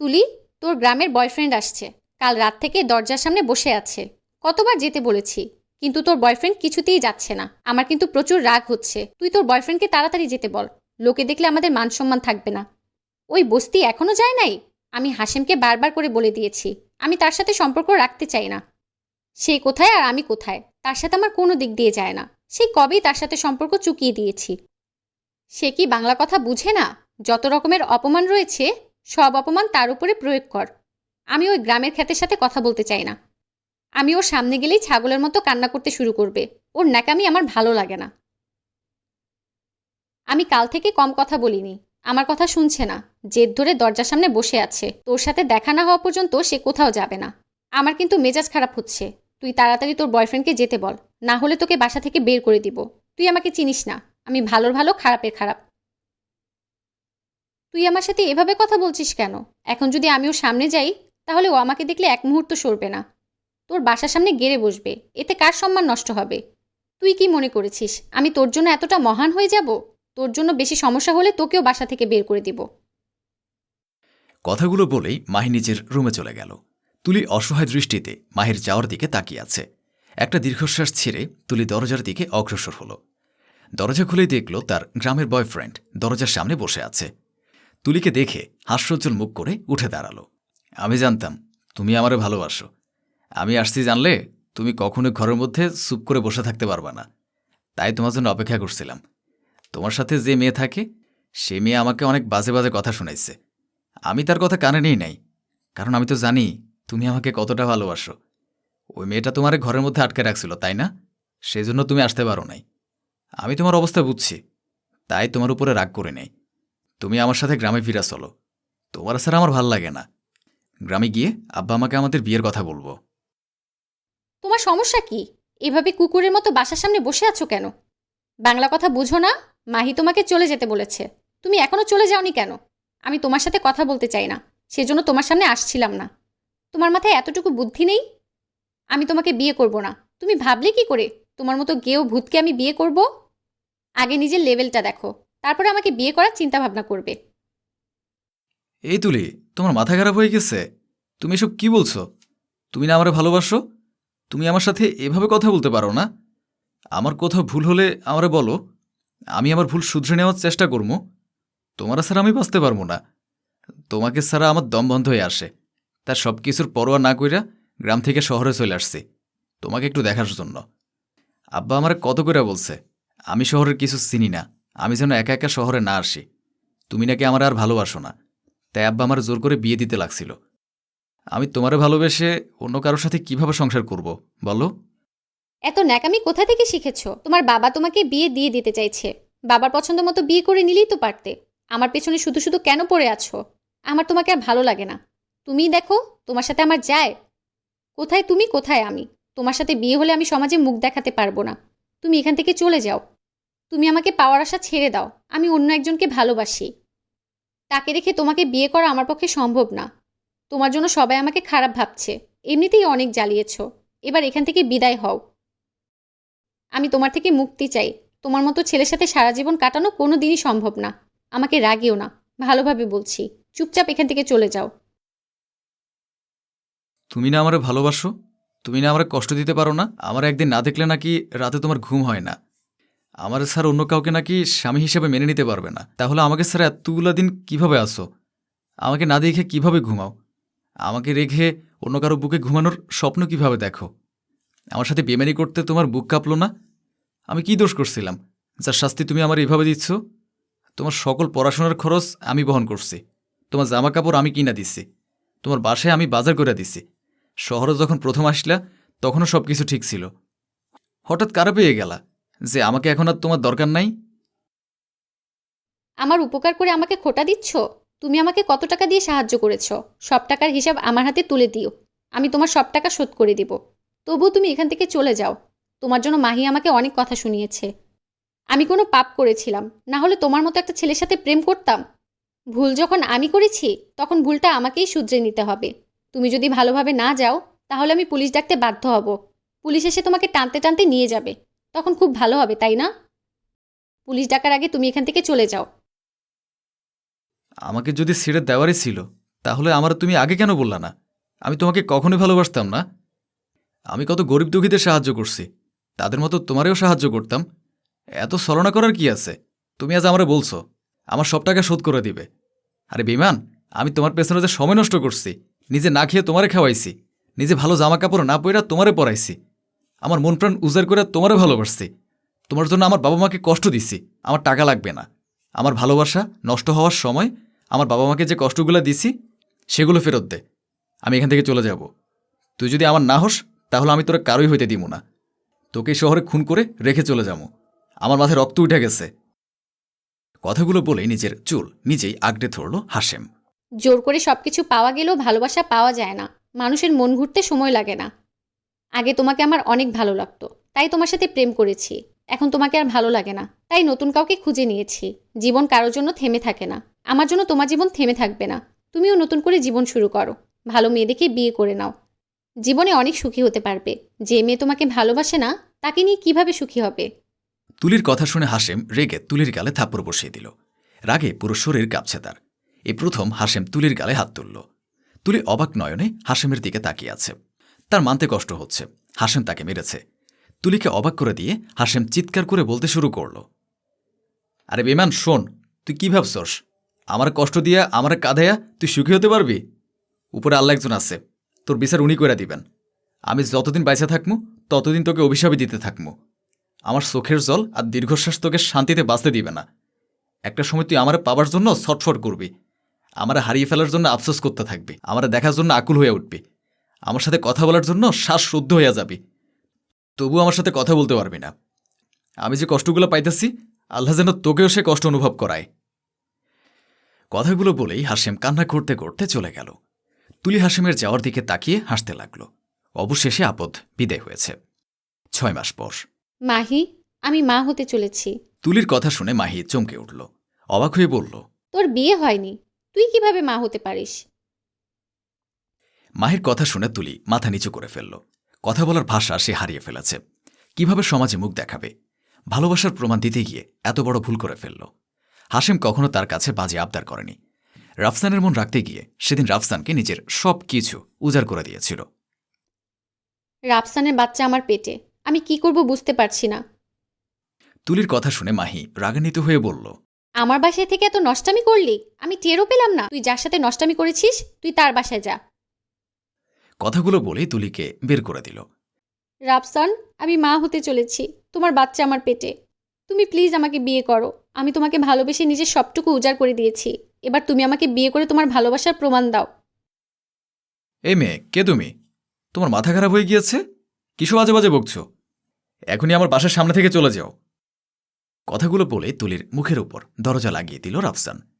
তুলি, তোর গ্রামের বয়ফ্রেন্ড আসছে। কাল রাত থেকে দরজার সামনে বসে আছে। কতবার যেতে বলেছি, কিন্তু তোর বয়ফ্রেন্ড কিছুতেই যাচ্ছে না। আমার কিন্তু প্রচুর রাগ হচ্ছে। তুই তোর বয়ফ্রেন্ডকে তাড়াতাড়ি যেতে বল। লোকে দেখলে আমাদের মান সম্মান থাকবে না। ওই বস্তি এখনও যায় নাই? আমি হাসেমকে বারবার করে বলে দিয়েছি। আমি তার সাথে সম্পর্ক রাখতে চাই না। সে কোথায় আর আমি কোথায়? তার সাথে আমার কোনো দিক দিয়ে যায় না। সে কবেই তার সাথে সম্পর্ক চুকিয়ে দিয়েছি? সে কি বাংলা কথা বুঝে না? যত রকমের অপমান রয়েছে সব অপমান তার উপরে প্রয়োগ কর। আমি ওই গ্রামের খ্যাতের সাথে কথা বলতে চাই না। আমি ওর সামনে গেলেই ছাগলের মতো কান্না করতে শুরু করবে। ওর ন্যাকামি আমার ভালো লাগে না। আমি কাল থেকে কম কথা বলিনি। আমার কথা শুনছে না। জেদ ধরে দরজার সামনে বসে আছে। তোর সাথে দেখা না হওয়া পর্যন্ত সে কোথাও যাবে না। আমার কিন্তু মেজাজ খারাপ হচ্ছে। তুই তাড়াতাড়ি তোর বয়ফ্রেন্ডকে যেতে বল। না হলে তোকে বাসা থেকে বের করে দিব। তুই আমাকে চিনিস না। আমি ভালোর ভালো, খারাপের খারাপ। তুই আমার সাথে এভাবে কথা বলছিস কেন? এখন যদি আমিও সামনে যাই, তাহলে ও আমাকে দেখলে এক মুহূর্ত সরবে না। তোর বাসার সামনে গেড়ে বসবে, এতে কার সম্মান নষ্ট হবে? তুই কি মনে করেছিস, আমি তোর জন্য এতটা মহান হয়ে যাব? তোর জন্য বেশি সমস্যা হলে তোকেও বাসা থেকে বের করে দিব। কথাগুলো বলেই মাহি নিজের রুমে চলে গেল। তুলি অসহায় দৃষ্টিতে মাহির যাওয়ার দিকে তাকিয়ে আছে। একটা দীর্ঘশ্বাস ছেড়ে তুলি দরজার দিকে অগ্রসর হলো। দরজা খুলেই দেখল তার গ্রামের বয়ফ্রেন্ড দরজার সামনে বসে আছে। তুলিকে দেখে হাস্যোজ্জ্বল মুখ করে উঠে দাঁড়াল। আমি জানতাম, তুমি আমারে ভালোবাসো। আমি আসছি জানলে তুমি কখনো ঘরের মধ্যে চুপ করে বসে থাকতে পারবা না। তাই তোমার জন্য অপেক্ষা করছিলাম। তোমার সাথে যে মেয়ে থাকে, সে মেয়ে আমাকে অনেক বাজে বাজে কথা শোনাইছে। আমি তার কথা কানে নেই নাই। কারণ আমি তো জানি তুমি আমাকে কতটা ভালোবাসো। ওই মেয়েটা তোমার ঘরের মধ্যে আটকে রাখছিল, তাই না? সেজন্য তুমি আসতে পারো নাই। আমি তোমার অবস্থা বুঝছি। তাই তোমার উপরে রাগ করে নেই। তুমি আমার সাথে গ্রামে ফিরা চলো। তোমার স্যার আমার ভালো লাগে না। গ্রামে গিয়ে আব্বা আমাকে আমাদের বিয়ের কথা বলব। তোমার সমস্যা কি? এভাবে কুকুরের মতো বাসার সামনে বসে আছো কেন? বাংলা কথা বুঝো না, মাহি তোমাকে চলে যেতে বলেছে। তুমি এখনও চলে যাওনি কেন? আমি তোমার সাথে কথা বলতে চাই না, সেজন্য তোমার সামনে আসছিলাম না। তোমার মাথায় এতটুকু বুদ্ধি নেই? আমি তোমাকে বিয়ে করব না। তুমি ভাবলে কি করে? তোমার মতো গেও ভূতকে আমি বিয়ে করব? আগে নিজের লেভেলটা দেখো। তারপরে আমাকে বিয়ে করার চিন্তা ভাবনা করবে। এই তুলি, তোমার মাথা খারাপ হয়ে গেছে? তুমি এসব কি বলছো? তুমি না আমারে ভালোবাসো? তুমি আমার সাথে এভাবে কথা বলতে পারো না? আমার কোথাও ভুল হলে আমারে বলো। আমি আমার ভুল শুধরে নেওয়ার চেষ্টা করব। তোমার ছাড়া আমি বাঁচতে পারব না। তোমাকে ছাড়া আমার দম বন্ধ হয়ে আসে। তার সব কিছুর পরোয়া না কইরা গ্রাম থেকে শহরে চলে আসছি। তোমাকে একটু দেখার জন্য। আব্বা আমার কত করে বলছে? আমি শহরের কিছু চিনি না। আমি যেন একা একা শহরে না আসি। তুমি নাকি আমার আর ভালোবাসো না। তাই আব্বা আমার জোর করে বিয়ে দিতে লাগছিল। আমি তোমারে ভালোবেসে অন্য কারোর সাথে কীভাবে সংসার করব, বলো? এত ন্যাকামি কোথা থেকে শিখেছো? তোমার বাবা তোমাকে বিয়ে দিয়ে দিতে চাইছে। বাবার পছন্দ মতো বিয়ে করে নিলেই তো পারতে। আমার পেছনে শুধু শুধু কেন পড়ে আছো? আমার তোমাকে আর ভালো লাগে না। তুমিই দেখো, তোমার সাথে আমার যায়। কোথায় তুমি, কোথায় আমি? তোমার সাথে বিয়ে হলে আমি সমাজে মুখ দেখাতে পারব না। তুমি এখান থেকে চলে যাও। তুমি আমাকে পাওয়ার আশা ছেড়ে দাও। আমি অন্য একজনকে ভালোবাসি। তাকে রেখে তোমাকে বিয়ে করা আমার পক্ষে সম্ভব না। তোমার জন্য সবাই আমাকে খারাপ ভাবছে। এমনিতেই অনেক জ্বালিয়েছ। এবার এখান থেকে বিদায় হও। আমি তোমার থেকে মুক্তি চাই। তোমার মতো ছেলের সাথে সারা জীবন কাটানো কোনো দিনই সম্ভব না। আমাকে রাগিও না। ভালোভাবে বলছি। চুপচাপ এখান থেকে চলে যাও। তুমি না আমারে ভালোবাসো? তুমি না আমারে কষ্ট দিতে পারো না? আমার একদিন না দেখলে নাকি রাতে তোমার ঘুম হয় না। আমার স্যার অন্য কাউকে নাকি স্বামী হিসেবে মেনে নিতে পারবে না। তাহলে আমাকে স্যার এতগুলো দিন কীভাবে আসো আমাকে না দেখে কীভাবে ঘুমাও? আমাকে রেখে অন্য কারও বুকে ঘুমানোর স্বপ্ন কীভাবে দেখো? আমার সাথে বেমানি করতে তোমার বুক কাঁপলো না? আমি কি দোষ করছিলাম? যার শাস্তি তুমি আমার এভাবে দিচ্ছ? তোমার সকল পড়াশোনার খরচ আমি বহন করছি। তোমার জামা কাপড় আমি কিনা দিচ্ছি। তোমার বাসায় আমি বাজার করে দিছি শহরে যখন প্রথম আসলা, তখনও সব কিছু ঠিক ছিল। হঠাৎ কারা পেয়ে গেলা? যে আমাকে এখন আর তোমার দরকার নাই? আমার উপকার করে আমাকে খোটা দিচ্ছ? তুমি আমাকে কত টাকা দিয়ে সাহায্য করেছ? সব টাকার হিসাব আমার হাতে তুলে দিও। আমি তোমার সব টাকা শোধ করে দিব। তবুও তুমি এখান থেকে চলে যাও। তোমার জন্য মাহি আমাকে অনেক কথা শুনিয়েছে। আমি কোনো পাপ করেছিলাম। না হলে তোমার মতো একটা ছেলের সাথে প্রেম করতাম? ভুল যখন আমি করেছি, তখন ভুলটা আমাকেই শুধরে নিতে হবে। তুমি যদি ভালোভাবে না যাও, তাহলে আমি পুলিশ ডাকতে বাধ্য হব। পুলিশ এসে তোমাকে টানতে টানতে নিয়ে যাবে। তখন খুব ভালো হবে, তাই না? পুলিশ ডাকার আগে তুমি এখান থেকে চলে যাও। আমাকে যদি ছেড়ে দেওয়ারই ছিল, তাহলে আমার তুমি আগে কেন বললা না? আমি তোমাকে কখনোই ভালোবাসতাম না। আমি কত গরিব দুঃখীদের সাহায্য করছি, তাদের মতো তোমারেও সাহায্য করতাম। এত ছলনা করার কি আছে? তুমি আজ আমারে বলছো, আমার সব টাকা শোধ করে দিবে। আরে বিমান আমি তোমার পেছনে যে সময় নষ্ট করছি, নিজে না খেয়ে তোমারে খাওয়াইছি, নিজে ভালো জামা কাপড় না পইরা তোমারে পরাইছি। আমার মন প্রাণ উজাড় করে তোমারও ভালোবাসছি। তোমার জন্য আমার বাবা মাকে কষ্ট দিছি আমার টাকা লাগবে না। আমার ভালোবাসা নষ্ট হওয়ার সময় আমার বাবা মাকে যে কষ্টগুলো দিছি সেগুলো ফেরত দে। আমি এখান থেকে চলে যাব। তুই যদি আমার না হোস, তাহলে আমি তোরা কারোই হইতে দিব না। তোকে শহরে খুন করে রেখে চলে যাব। আমার মাথায় রক্ত উঠে গেছে। কথাগুলো বলেই নিজের চুল নিজেই আগড়ে ধরল হাসেম জোর করে সবকিছু পাওয়া গেলেও ভালোবাসা পাওয়া যায় না। মানুষের মন ঘুরতে সময় লাগে না। আগে তোমাকে আমার অনেক ভালো লাগতো। তাই তোমার সাথে প্রেম করেছি। এখন তোমাকে আর ভালো লাগে না। তাই নতুন কাউকে খুঁজে নিয়েছি। জীবন কারোর জন্য থেমে থাকে না। আমার জন্য তোমার জীবন থেমে থাকবে না। তুমিও নতুন করে জীবন শুরু করো। ভালো মেয়ে দেখে বিয়ে করে নাও। জীবনে অনেক সুখী হতে পারবে। যে মেয়ে তোমাকে ভালোবাসে না, তাকে নিয়ে কীভাবে সুখী হবে? তুলির কথা শুনে হাসেম রেগে তুলির গালে থাপ্পড় বসিয়ে দিল। রাগে পুরো শরীর কাঁপছে তার। এই প্রথম হাসেম তুলির গালে হাত তুলল। তুলি অবাক নয়নে হাসেমের দিকে তাকিয়ে আছে। তার মানতে কষ্ট হচ্ছে। হাসেম তাকে মেরেছে। তুলিকে অবাক করে দিয়ে হাসেম চিৎকার করে বলতে শুরু করল। আরে বিমান শোন, তুই কি ভাবছস? আমার কষ্ট দিয়া, আমার কাঁধাইয়া তুই সুখী হতে পারবি? উপরে আল্লাহ একজন আছে। তোর বিচার উনি করে দিবেন। আমি যতদিন বাইসে থাকমু, ততদিন তোকে অভিশাপে দিতে থাকমু। আমার চোখের জল আর দীর্ঘশ্বাস তোকে শান্তিতে বাঁচতে দিবে না। একটা সময় তুই আমার পাবার জন্য ছটফট করবি। আমার হারিয়ে ফেলার জন্য আফসোস করতে থাকবি। আমার দেখার জন্য আকুল হয়ে উঠবি। আমার সাথে কথা বলার জন্য শ্বাস শুদ্ধ হয়ে যাবি। তবু আমার সাথে কথা বলতে পারবি না। আমি যে কষ্টগুলো পাইতেছি আল্লাহ যেন তোকেও সে কষ্ট অনুভব করায়। কথাগুলো বলেই হাসেম কান্না করতে করতে চলে গেল। তুলি হাসেমের যাওয়ার দিকে তাকিয়ে হাসতে লাগল। অবশেষে আপদ বিদায় হয়েছে। ছয় মাস পর। মাহি আমি মা হতে চলেছি। তুলির কথা শুনে মাহি চমকে উঠল। অবাক হয়ে বলল তোর বিয়ে হয়নি। তুই কীভাবে মা হতে পারিস? মাহির কথা শুনে তুলি মাথা নিচু করে ফেলল। কথা বলার ভাষা সে হারিয়ে ফেলেছে। কীভাবে সমাজে মুখ দেখাবে? ভালোবাসার প্রমাণ দিতে গিয়ে এত বড় ভুল করে ফেলল। হাসেম কখনো তার কাছে বাজে আবদার করেনি। রাফসানের মন রাখতে গিয়ে সেদিন রাফসানকে নিজের সব কিছু উজাড় করে দিয়েছিল। রাফসানের বাচ্চা আমার পেটে। আমি কি করব বুঝতে পারছি না। তুলির কথা শুনে মাহি রাগান্বিত হয়ে বলল আমার বাসায় থেকে এত নষ্টামি করলি? আমি টেরও পেলাম না। তুই যার সাথে নষ্টামি করেছিস তুই তার বাসায় যা। কথাগুলো বলেই তুলিকে বের করে দিল। রাফসান আমি মা হতে চলেছি। তোমার বাচ্চা আমার পেটে। তুমি প্লিজ আমাকে বিয়ে করো। আমি তোমাকে ভালোবেসে নিজের সবটুকু উজাড় করে দিয়েছি। এবার তুমি আমাকে বিয়ে করে তোমার ভালোবাসার প্রমাণ দাও। এই মেয়ে কে তুমি? তোমার মাথা খারাপ হয়ে গিয়েছে? কিসব বাজে বাজে বকছ? এখনই আমার বাসার সামনে থেকে চলে যাও। কথাগুলো বলে তুলির মুখের উপর দরজা লাগিয়ে দিল রাফসান।